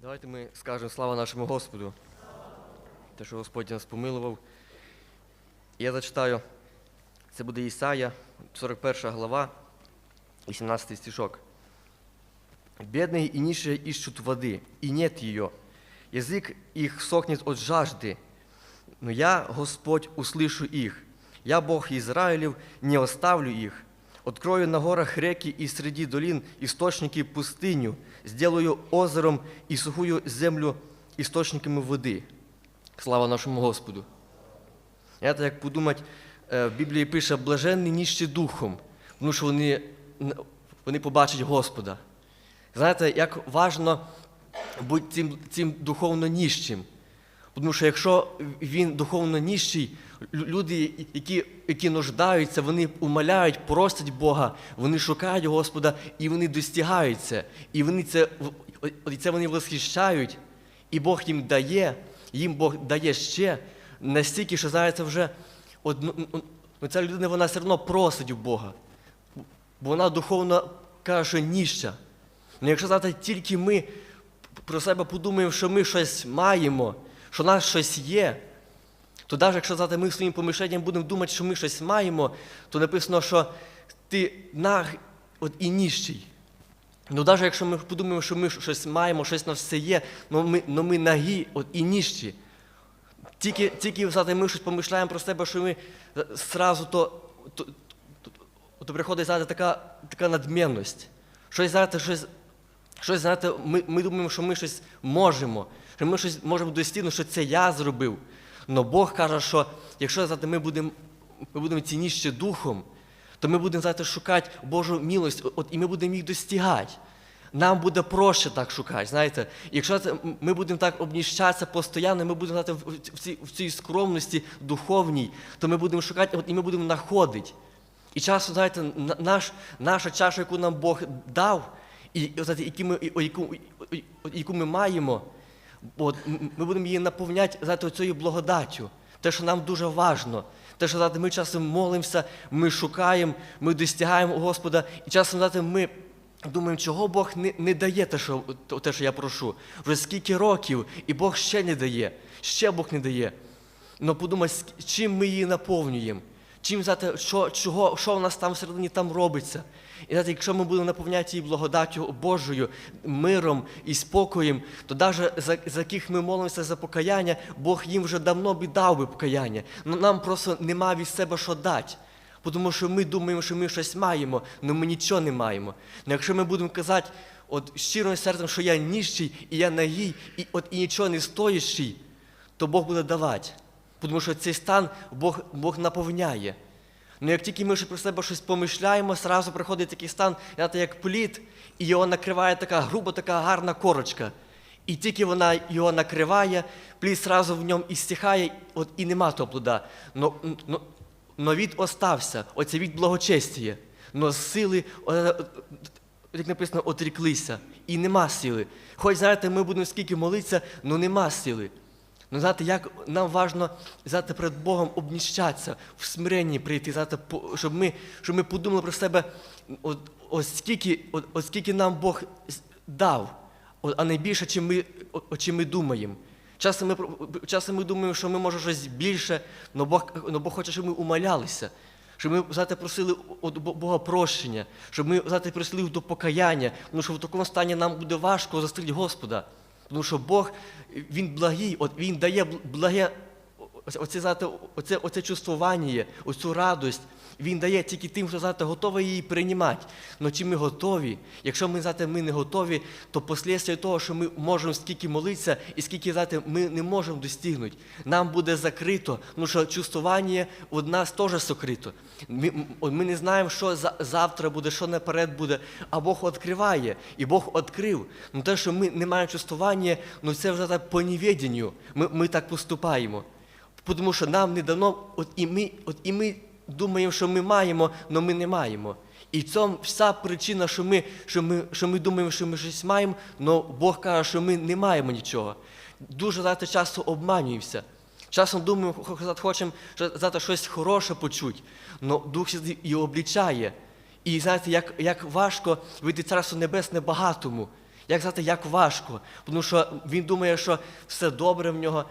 Давайте ми скажемо слава нашому Господу. Те, що Господь нас помилував. Я зачитаю, це буде Ісая, 41 глава, 18 стишок. Бедные и нищие ищут воды, и нет ее. Язык их сохнет от жажды. Но я, Господь, услышу их. Я, Бог Израилев, не оставлю их. Открою на горах реки и среди долин источники пустыню. Сделаю озером и сухую землю источниками води. Слава нашому Господу. Знаєте, як подумати, е, в Біблії пише блаженні ніщі духом, тому що вони, вони побачать Господа. Знаєте, як важно бути цим, цим духовно ніщим. Тому що якщо він духовно ніщий, лю- люди, які, які нуждаються, вони умоляють, просять Бога, вони шукають Господа і вони достигають це. І вони це, це вони восхищають, і Бог їм дає, їм Бог дає ще настільки, що знаєте, вже от, ну, ця людина вона все одно просить у Бога. Бо вона духовно каже, що ніща. Ну, якщо знаєте, тільки ми про себе подумаємо, що ми щось маємо, що в нас щось є, то навіть якщо знаєте, ми своїм помишленням будемо думати, що ми щось маємо, то написано, що ти наг от і ніщий. Ну, навіть якщо ми подумаємо, що ми щось маємо, щось на все є, ну ми, ну ми нагі от, і ніщі. Тільки, тільки знаєте, ми щось помишляємо про себе, що ми е, зразу то, то, то, то приходить знаєте, така, така надмінність. Щось, знаєте, щось, щось, знаєте, ми, ми думаємо, що ми щось можемо, що ми щось можемо достигнути, що це я зробив. Але Бог каже, що якщо знаєте, ми будемо ми цінніше духом, то ми будемо знаєте, шукати Божу милость, от, і ми будемо їх достигати. Нам буде проще так шукати, знаєте. Якщо ми будемо так обніщатися постійно, ми будемо знаєте, в, цій, в цій скромності духовній, то ми будемо шукати, от, і ми будемо знаходити. І часом, знаєте, наш, наша чаша, яку нам Бог дав, і, знаєте, які ми, яку, яку ми маємо, от, ми будемо її наповняти знаєте, цією благодаттю. Те, що нам дуже важно. Те, що знаєте, ми часом молимося, ми шукаємо, ми достигаємо Господа, і часом знаєте, ми думаємо, чого Бог не, не дає те що, те, що я прошу. Вже скільки років, і Бог ще не дає, ще Бог не дає. Ну подумай, чим ми її наповнюємо, чим знаєте, що, чого, що в нас там всередині там робиться. І знаєте, якщо ми будемо наповняти її благодаттю Божою, миром і спокоєм, то навіть за, за яких ми молимося за покаяння, Бог їм вже давно б дав би покаяння. Ну нам просто нема від себе що дати. Тому що ми думаємо, що ми щось маємо, але ми нічого не маємо. Ну якщо ми будемо казати от щирим серцем, що я ніщий, і я нагій, і от і нічого не стоящий, то Бог буде давати. Тому що цей стан Бог, Бог наповняє. Ну як тільки ми про себе щось помишляємо, зразу приходить такий стан, знаєте, як плід, і його накриває така груба, така гарна корочка. І тільки вона його накриває, плід зразу в ньому і стихає, от і нема того плода. Но, но, но від остався, оце від благочестія. Но сили, е, як написано, отріклися. І нема сили. Хоч, знаєте, ми будемо скільки молитися, але нема сили. Ну, знаєте, як нам важливо знаєте, перед Богом обніщатися, в смиренні прийти, знаєте, щоб ми, щоб ми подумали про себе, от, ось скільки, от, от скільки нам Бог дав, от, а не більше, чим ми, чим ми думаємо. Часом ми, часом ми думаємо, що ми може щось більше, але Бог, но Бог хоче, щоб ми умолялися, щоб ми знаєте, просили від Бога прощення, щоб ми знаєте, просили до покаяння, тому що в такому стані нам буде важко застрілити Господа. Тому що Бог, Він благий, от Він дає благе, оце, оце, оце, чувствування, оцю радость. Він дає тільки тим, хто знаєте, готовий її приймати. Але чи ми готові? Якщо ми знаєте, ми не готові, то послідствия того, що ми можемо скільки молитися і скільки знаєте, ми не можемо достигнути, нам буде закрито, тому що чувствування від нас теж сокрито. Ми, ми не знаємо, що за, завтра буде, що наперед буде, а Бог відкриває, і Бог відкрив. Ну те, що ми не маємо чувствування, ну це вже так по неведенню. Ми, ми так поступаємо. Тому що нам не дано, от і ми, от і ми думаємо, що ми маємо, але ми не маємо. І цьому вся причина, що ми, що ми, що ми думаємо, що ми щось маємо, але Бог каже, що ми не маємо нічого. Дуже знаєте, часто обманюємося. Часом думаємо, хо- хо- хочемо знаєте, щось хороше почути, але Дух і облічає. І знаєте, як, як важко вийти царство небесне багатому. як знаєте, як важко. Тому що він думає, що все добре в нього,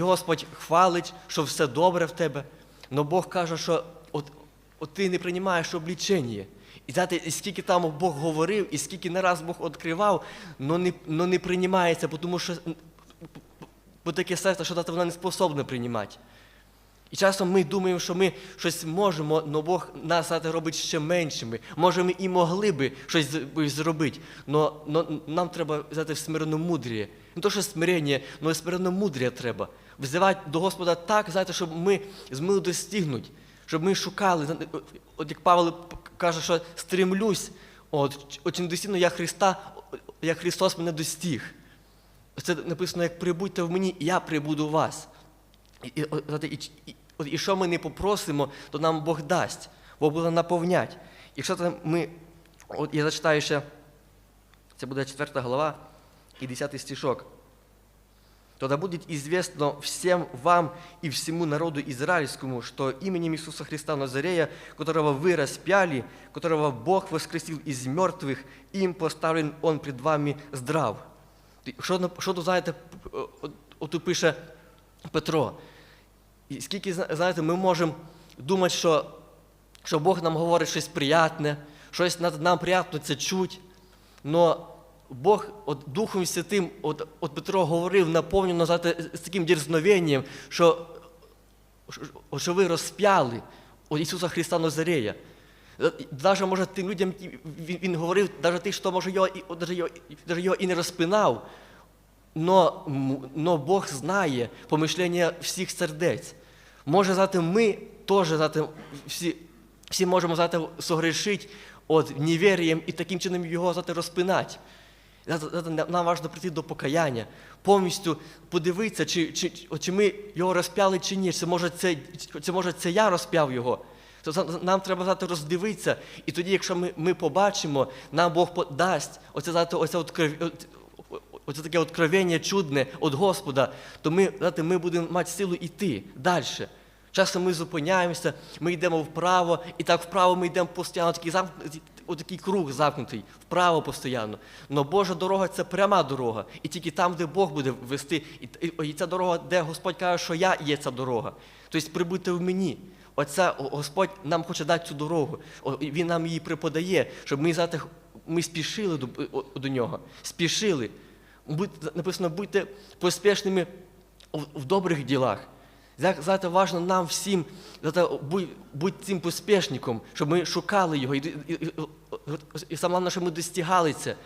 Господь хвалить, що все добре в тебе. Но Бог каже, що от, от ти не приймаєш облічення. І знаєте, і скільки там Бог говорив, і скільки не раз Бог відкривав, но не, но не приймається, тому що бо таке серце, що воно не способне приймати. І часом ми думаємо, що ми щось можемо, але Бог нас знаєте, робить ще меншими. Може, ми і могли би щось зробити, але нам треба взяти в смиренномудріє. Не то, що смирення, але смиренномудріє треба. Взивати до Господа так, знаєте, щоб ми змогли достигнути, щоб ми шукали. от- От як Павло п- каже, що стремлюсь, от, очень достигну я Христа, як Христос мене достиг. Це написано, як прибудьте в мені, я прибуду в вас. І, і, от, і, і, от, і що ми не попросимо, то нам Бог дасть, Бог буде наповнять. Якщо там ми, от я зачитаю ще, це буде 4 глава і 10 стишок. Тогда будет известно всем вам и всему народу израильскому, что именем Иисуса Христа Назарея, которого вы распяли, которого Бог воскресил из мертвых, им поставлен Он пред вами здрав. Що, тут, знаєте, п- п- от- от тут пише Петро? І скільки, зна- знаєте, ми можемо думати, що, що Бог нам говорить щось приятне, щось нам приємно це чуть, но Бог от Духом Святим, от, от Петро говорив наповнено знаєте, з таким дерзновенням, що, що- що ви розп'яли от Ісуса Христа Назарея. Навіть, може, тим людям він, він говорив, навіть ті, хто може його, даже його, даже його і не розпинав, но, но Бог знає помишлення всіх сердець. Може, знати, ми теж знати, всі, всі можемо знати, согрешити от невір'ям і таким чином його знати, розпинати. Знати, знати, Нам важливо прийти до покаяння, повністю подивитися, чи, чи, чи ми його розп'яли, чи ні. Це може це, це, може, це я розп'яв його. Нам треба знати, роздивитися. І тоді, якщо ми, ми побачимо, нам Бог подасть оце, знаєте, оце, откров- оце таке откровення чудне від Господа, то ми, знаєте, ми будемо мати силу йти далі. Часом ми зупиняємося, ми йдемо вправо, і так вправо ми йдемо постійно, такий, отакий круг замкнутий, вправо постійно. Но Божа дорога це пряма дорога. І тільки там, де Бог буде вести, і, ця дорога, де Господь каже, що я є ця дорога. Тобто прибудьте в мені. Оце Господь нам хоче дати цю дорогу. Він нам її преподає, щоб ми знаєте, ми спішили до, до нього. Спішили. Написано, будьте поспішними в добрих ділах. Зна- Знаєте, важливо нам всім будь цим поспішником, щоб ми шукали його, і, і, і, і саме головне, щоб ми достигали це.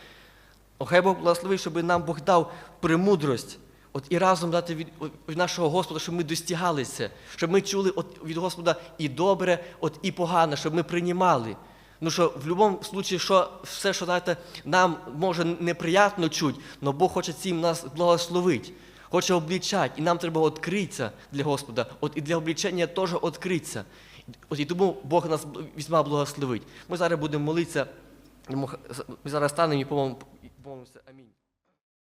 Хай Бог благословить, щоб нам Бог дав премудрость. От і разом дати від, від нашого Господа, щоб ми достигали це, щоб ми чули от, від Господа і добре, от, і погане, щоб ми приймали. Ну що в будь-якому випадку, що все, що знаєте, нам може неприємно чути, але Бог хоче цим нас благословити, хоче облічати, і нам треба відкритися для Господа. От і для облічення теж відкритися. От і тому Бог нас візьма благословить. Ми зараз будемо молитися, ми зараз станемо і помолимося. Амінь.